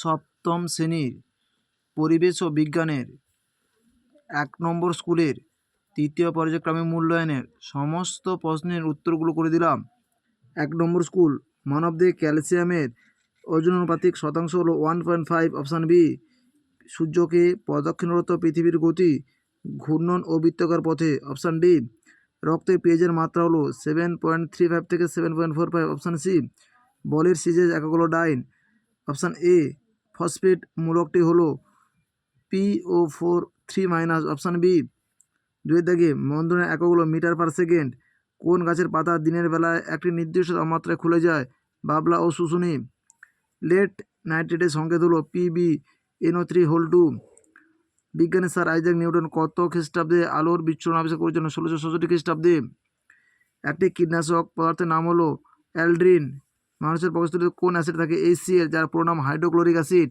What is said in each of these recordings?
সপ্তম শ্রেণির পরিবেশ ও বিজ্ঞানের এক নম্বর স্কুলের তৃতীয় পর্যায়ক্রমে মূল্যায়নের সমস্ত প্রশ্নের উত্তরগুলো করে দিলাম। এক নম্বর স্কুল মানবদেহে ক্যালসিয়ামের ওজনানুপাতিক শতাংশ হলো one point five option B. সূর্যকে প্রদক্ষিণরত পৃথিবীর গতি, ঘূর্ণন ও বৃত্তকার পথে অপশান ডি। রক্তে পেঁয়াজের মাত্রা হলো সেভেন পয়েন্ট থ্রি ফাইভ থেকে seven point four five option C. বলের সিজেজ একক হলো ডাইন অপশান এ। ফসফেট মূলকটি হলো P O four three minus option B দুই দাগে মন্দনের একক হলো মিটার পার সেকেন্ড কোন গাছের পাতা দিনের বেলায় একটি নির্দিষ্ট তাপমাত্রায় খুলে যায়? বাবলা ও শুশুনি। লেট নাইট্রেটের সংকেত হলো P B N O three whole two বিজ্ঞানী স্যার আইজাক নিউটন কত খ্রিস্টাব্দে আলোর বিচ্ছুরণ আবিষ্কার করেছেন ষোলোশো ষষ্ঠি খ্রিস্টাব্দে। একটি কীটনাশক পদার্থের নাম হলো অ্যালড্রিন। মানুষের প্রকৃতিতে কোন অ্যাসিড থাকে? এইচসিএল যার পুরো নাম হাইড্রোক্লোরিক অ্যাসিড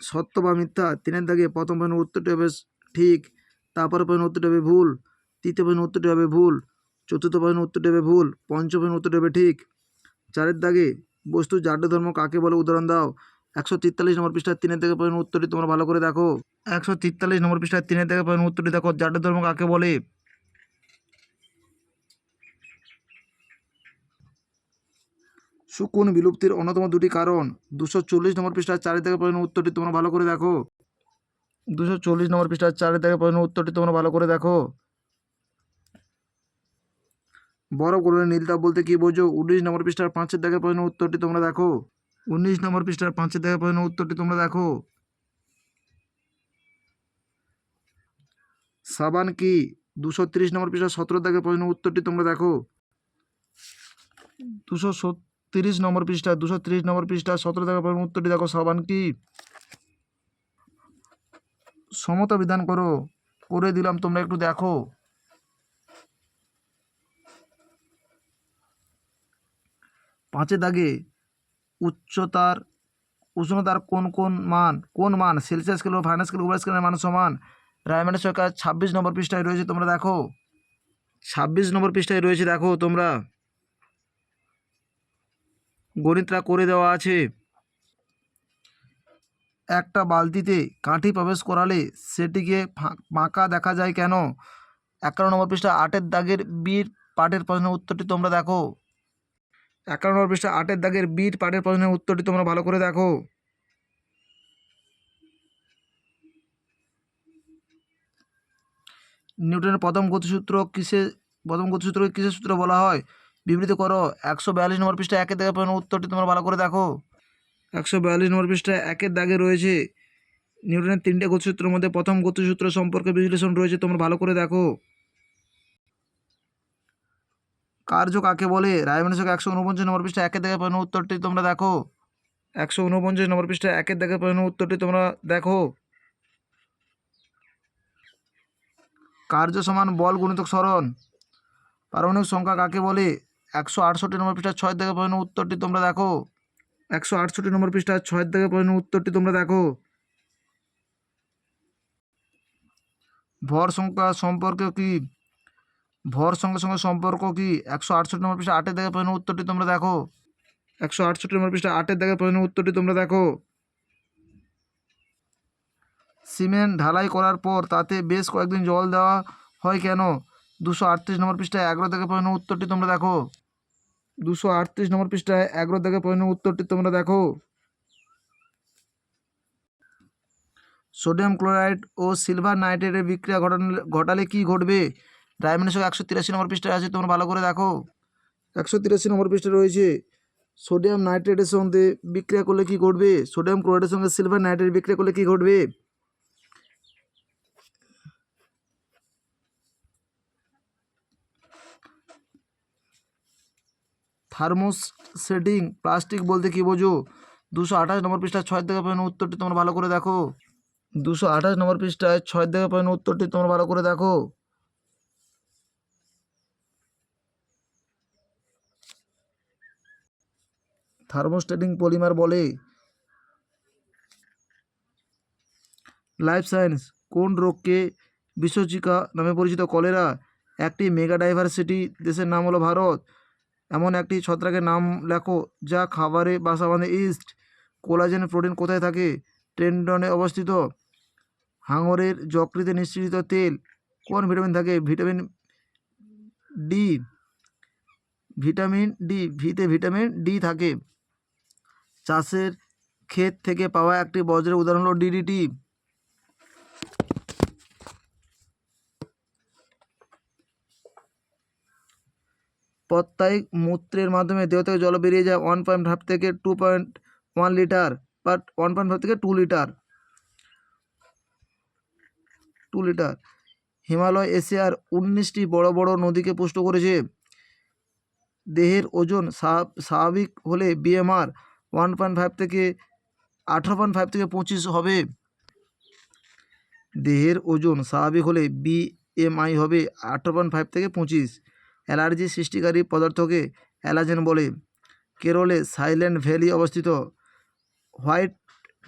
সত্য বা মিথ্যা? তিনের দাগে প্রথম প্রশ্নের উত্তরটি হবে ঠিক তারপরে প্রশ্নের উত্তরটি হবে ভুল, তৃতীয় প্রশ্নের উত্তরটি হবে ভুল, চতুর্থ প্রশ্নের উত্তরটি হবে ভুল, পঞ্চম প্রশ্নের উত্তরটি হবে ঠিক। চারের দাগে বস্তু জাড্য ধর্ম কাকে বলে? উদাহরণ দাও। একশো তেতাল্লিশ নম্বর পৃষ্ঠার তিনের থেকে প্রশ্নের উত্তরটি তোমরা ভালো করে দেখো। একশো তেতাল্লিশ নম্বর পৃষ্ঠার তিনের থেকে প্রশ্নের উত্তরটি দেখো। জাড্য ধর্ম কাকে বলে? শুকুন বিলুপ্তির অন্যতম দুটি কারণ। দুশো চল্লিশ নম্বর পৃষ্ঠার চারি থেকে প্রশ্নের উত্তরটি তোমরা ভালো করে দেখো। দুশো চল্লিশ নম্বর পৃষ্ঠার চারি থেকে প্রশ্নের উত্তরটি তোমরা ভালো করে দেখো। বরফ গলনের নীলতাপ বলতে কি বোঝো? উনিশ নম্বর পৃষ্ঠার পাঁচের থেকে প্রশ্নের উত্তরটি তোমরা দেখো। উনিশ নম্বর পৃষ্ঠার পাঁচের থেকে প্রশ্নের উত্তরটি তোমরা দেখো। সাবান কি? দুশো তিরিশ নম্বর পৃষ্ঠার সতেরো থেকে প্রশ্নের উত্তরটি তোমরা দেখো। দুশো তিরিশ নম্বর পৃষ্ঠা, দুশো তিরিশ নম্বর পৃষ্ঠা, সতেরো থেকে প্রশ্নের উত্তরটি দেখো, সাবান কি? সমতা বিধান করো, করে দিলাম, তোমরা একটু দেখো। পাঁচের দাগে, উচ্চতার, উষ্ণতার কোন কোন মান কোন মান? সেলসিয়াস স্কেল ও ফাইনাস স্কেল, উভয় স্কেলের মান সমান। রায়মানের সরকার ছাব্বিশ নম্বর পৃষ্ঠায় রয়েছে, তোমরা দেখো। ছাব্বিশ নম্বর পৃষ্ঠায় রয়েছে, দেখো তোমরা। গণিতটা করে দেওয়া আছে। একটা বালতিতে কাঠি প্রবেশ করালে সেটিকে ফাঁকা দেখা যায় কেন? একান্ন নম্বর পৃষ্ঠা আটের দাগের বীর পাটের প্রশ্নের উত্তরটি তোমরা দেখো। একান্ন নম্বর পৃষ্ঠা আটের দাগের বীর পাঠের প্রশ্নের উত্তরটি তোমরা ভালো করে দেখো। নিউটনের প্রথম গতিসূত্র কিসে প্রথম গতিসূত্রকে কিসের সূত্র বলা হয়? বিবৃত করো। একশো বিয়াল্লিশ নম্বর পৃষ্ঠা একের দাগে প্রশ্নের উত্তরটি তোমরা ভালো করে দেখো। একশো বিয়াল্লিশ নম্বর পৃষ্ঠায় একের দাগে রয়েছে। নিউটনের তিনটে গতিসূত্রের মধ্যে প্রথম গতিসূত্র সম্পর্কে বিশ্লেষণ রয়েছে, তোমরা ভালো করে দেখো। কার্য কাকে বলে? রায়মানসক একশো উনপঞ্চাশ নম্বর পৃষ্ঠা একের দাগে প্রশ্নের উত্তরটি তোমরা দেখো। একশো উনপঞ্চাশ নম্বর পৃষ্ঠা একের দাগে প্রশ্নের উত্তরটি তোমরা দেখো। কার্য সমান বল গুণিতক সরণ। পারমাণবিক সংখ্যা কাকে বলে? একশো আটষট্টি নম্বর পৃষ্ঠা ছয় থেকে প্রশ্নের উত্তরটি তোমরা দেখো। একশো আটষট্টি নম্বর পৃষ্ঠা ছয় থেকে প্রশ্নের উত্তরটি তোমরা দেখো। ভর সংখ্যা সম্পর্ক কি? ভর সঙ্গে সঙ্গে সম্পর্ক কি? একশো আটষট্টি নম্বর পৃষ্ঠা আটের থেকে প্রশ্নের উত্তরটি তোমরা দেখো। একশো আটষট্টি নম্বর পৃষ্ঠা আটের থেকে প্রশ্নের উত্তরটি তোমরা দেখো। সিমেন্ট ঢালাই করার পর তাতে বেশ কয়েকদিন জল দেওয়া হয় কেন? দুশো আটত্রিশ নম্বর পৃষ্ঠায় এগারো থেকে প্রশ্নের উত্তরটি তোমরা দেখো। দুশো আটত্রিশ নম্বর পৃষ্ঠায় এগারো থেকে প্রশ্নের উত্তরটি তোমরা দেখো। সোডিয়াম ক্লোরাইড ও সিলভার নাইট্রেটের বিক্রিয়া ঘটালে ঘটালে কী ঘটবে? ডায়মন্ডের একশো তিরাশি নম্বর পৃষ্ঠায় আছে, তোমরা ভালো করে দেখো। একশো তিরাশি নম্বর পৃষ্ঠায় রয়েছে, সোডিয়াম নাইট্রেটের সঙ্গে বিক্রিয়া করলে কী ঘটবে? সোডিয়াম ক্লোরাইডের সঙ্গে সিলভার নাইট্রেট বিক্রিয়া করলে কী ঘটবে? থার্মোসেটিং, প্লাস্টিক বলতে কী বোঝো? দুশো আঠাশ নম্বর পৃষ্ঠায় ছয় থেকে পয়েন্ট উত্তরটি তোমরা ভালো করে দেখো। দুশো আঠাশ নম্বর পৃষ্ঠায় ছয় থেকে পয়েন্ট উত্তরটি তোমরা ভালো করে দেখো। থার্মোস্টেটিং পলিমার বলে, লাইফ সায়েন্স কোন রোগকে বিশ্বচিকা নামে পরিচিত কলেরা? একটি মেগা ডাইভার্সিটি দেশের নাম হলো ভারত। এমন একটি ছত্রাকের নাম লেখো যা খাবারে বাসা বাঁধে। ইস্ট, কোলাজেন প্রোটিন কোথায় থাকে? টেন্ডনে অবস্থিত। হাঙরের যকৃতে নিঃসৃত তেল। কোন ভিটামিন থাকে? Vitamin D. ভিটামিন ডি, ভিতে ভিটামিন ডি থাকে। চাষের ক্ষেত থেকে পাওয়া একটি বজ্রের উদাহরণ হলো ডিডিটি প্রত্যায়িক মূত্রের মাধ্যমে দেহ থেকে জল বেরিয়ে যায় ওয়ান পয়েন্ট ফাইভ থেকে two point one litre but one point five থেকে two litre two litre Himalaya এশিয়ার উনিশটি বড় বড় নদীকে পুষ্ট করেছে। দেহের ওজন স্বাভাবিক হলে বিএমআর ওয়ান পয়েন্ট ফাইভ থেকে আঠারো পয়েন্ট ফাইভ থেকে পঁচিশ হবে। দেহের ওজন স্বাভাবিক হলে বিএমআই হবে আঠারো পয়েন্ট ফাইভ থেকে পঁচিশ। অ্যালার্জি সৃষ্টিকারী পদার্থকে অ্যালাজেন বলে। কেরলে সাইলেন্ট ভ্যালি অবস্থিত। হোয়াইট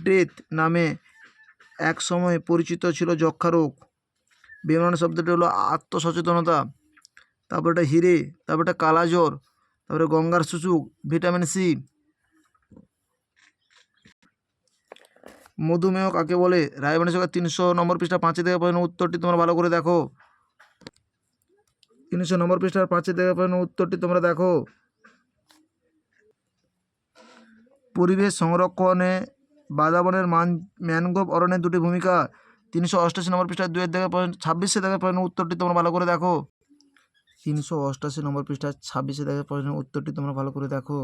ডেথ নামে এক সময় পরিচিত ছিল যক্ষা রোগ। বিমান শব্দটি হলো আত্মসচেতনতা, তারপর এটা হিরে, তারপর এটা কালাজ্বর, তারপরে গঙ্গার সূচক ভিটামিন সি। মধুমেহ কাকে বলে? রায়বাণী সরকার তিনশো নম্বর পৃষ্ঠা পাঁচে থেকে উত্তরটি তোমরা ভালো করে দেখো। তিনশো নম্বর পৃষ্ঠার পাঁচে থেকে পয়েন্ট উত্তরটি তোমরা দেখো। পরিবেশ সংরক্ষণে বাদাবনের মান ম্যানগ্রোভ অরণ্যের দুটি ভূমিকা। তিনশো অষ্টাশি নম্বর পৃষ্ঠার দুয়ের থেকে পয়েন্ট ছাব্বিশে থেকে পয়েন্ট উত্তরটি তোমরা ভালো করে দেখো। তিনশো অষ্টাশি নম্বর পৃষ্ঠার ছাব্বিশে থেকে পয়েন্ট উত্তরটি তোমরা ভালো করে দেখো।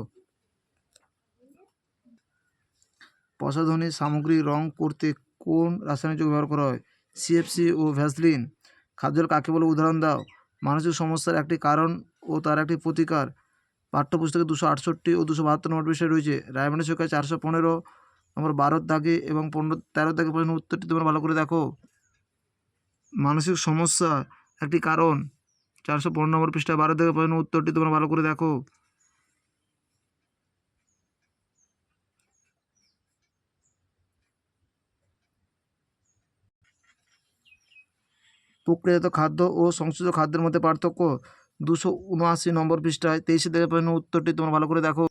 প্রসাধনী সামগ্রী রং করতে কোন রাসায়নিক যৌগ ব্যবহার করা হয়? সিএফসি ও ভ্যাসলিন। খাদ্যের কাকে বলে উদাহরণ দাও। মানসিক সমস্যার একটি কারণ ও তার একটি প্রতিকার। পাঠ্যপুস্তকে দুশো আটষট্টি ও দুশো বাহাত্তর নম্বর বিষয় রয়েছে। রায়মানি সংখ্যা চারশো পনেরো নম্বর বারোর দাগে এবং পনেরো, তেরো দাগে পর্যন্ত উত্তরটি তোমরা ভালো করে দেখো। মানসিক সমস্যা একটি কারণ। চারশো পনেরো নম্বর পৃষ্ঠায় বারো দাগে পর্যন্ত উত্তরটি তোমরা ভালো করে দেখো। প্রক্রিয়াজাত খাদ্য ও সংশ্লিষ্ট খাদ্যের মধ্যে পার্থক্য দুশো উনআশি নম্বর পৃষ্ঠায় তেইশে দাগের প্রশ্ন উত্তরটি তোমরা ভালো করে দেখো।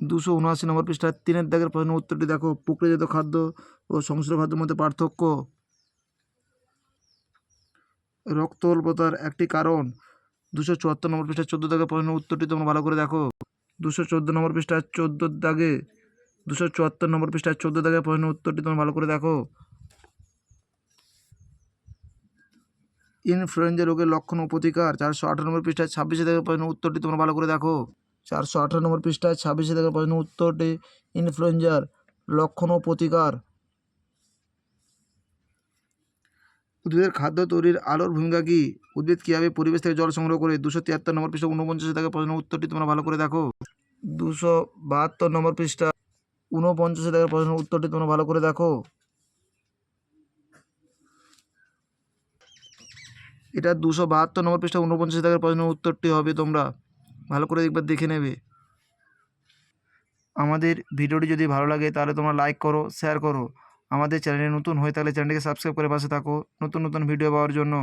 দুশো উনআশি নম্বর পৃষ্ঠায় তিনের দাগের প্রশ্ন উত্তরটি দেখো। প্রক্রিয়াজাত খাদ্য ও সংশ্লিষ্ট খাদ্যের মধ্যে পার্থক্য। রক্ত অল্পতার একটি কারণ দুশো চুয়াত্তর নম্বর পৃষ্ঠায় চোদ্দ দাগের প্রশ্ন উত্তরটি তোমরা ভালো করে দেখো। দুশো চোদ্দ নম্বর পৃষ্ঠায় চোদ্দ দাগে দুশো চুয়াত্তর নম্বর পৃষ্ঠায় চোদ্দ দাগের প্রশ্ন উত্তরটি তোমরা ভালো করে দেখো। ইনফ্লুয়েঞ্জা রোগের লক্ষণ ও প্রতিকার। চারশো আঠারো নম্বর পৃষ্ঠায় ছাব্বিশে থেকে প্রশ্ন উত্তরটি তোমরা ভালো করে দেখো। চারশো আঠারো নম্বর পৃষ্ঠায় ছাব্বিশে থেকে প্রশ্ন উত্তরটি ইনফ্লুয়েঞ্জার লক্ষণ ও প্রতিকার। উদ্ভিদের খাদ্য তৈরির আলোর ভূমিকা কী? উদ্ভিদ কীভাবে পরিবেশ থেকে জল সংগ্রহ করে? দুশো তিয়াত্তর নম্বর পৃষ্ঠা ঊনপঞ্চাশে থেকে প্রশ্ন উত্তরটি তোমরা ভালো করে দেখো। দুশো বাহাত্তর নম্বর পৃষ্ঠা ঊনপঞ্চাশে থেকে প্রশ্ন উত্তরটি তোমরা ভালো করে দেখো। এটা দুশো বাহাত্তর নম্বর পৃষ্ঠা, ঊনপঞ্চাশ দাগের প্রশ্নের উত্তরটি হবে তোমরা। ভালো করে একবার দেখে নেবে। আমাদের ভিডিওটি যদি ভালো লাগে, তাহলে তোমরা লাইক করো শেয়ার করো। আমাদের চ্যানেলে নতুন হয়ে থাকলে চ্যানেলটিকে সাবস্ক্রাইব করে পাশে থাকো। নতুন নতুন ভিডিও পাওয়ার জন্য।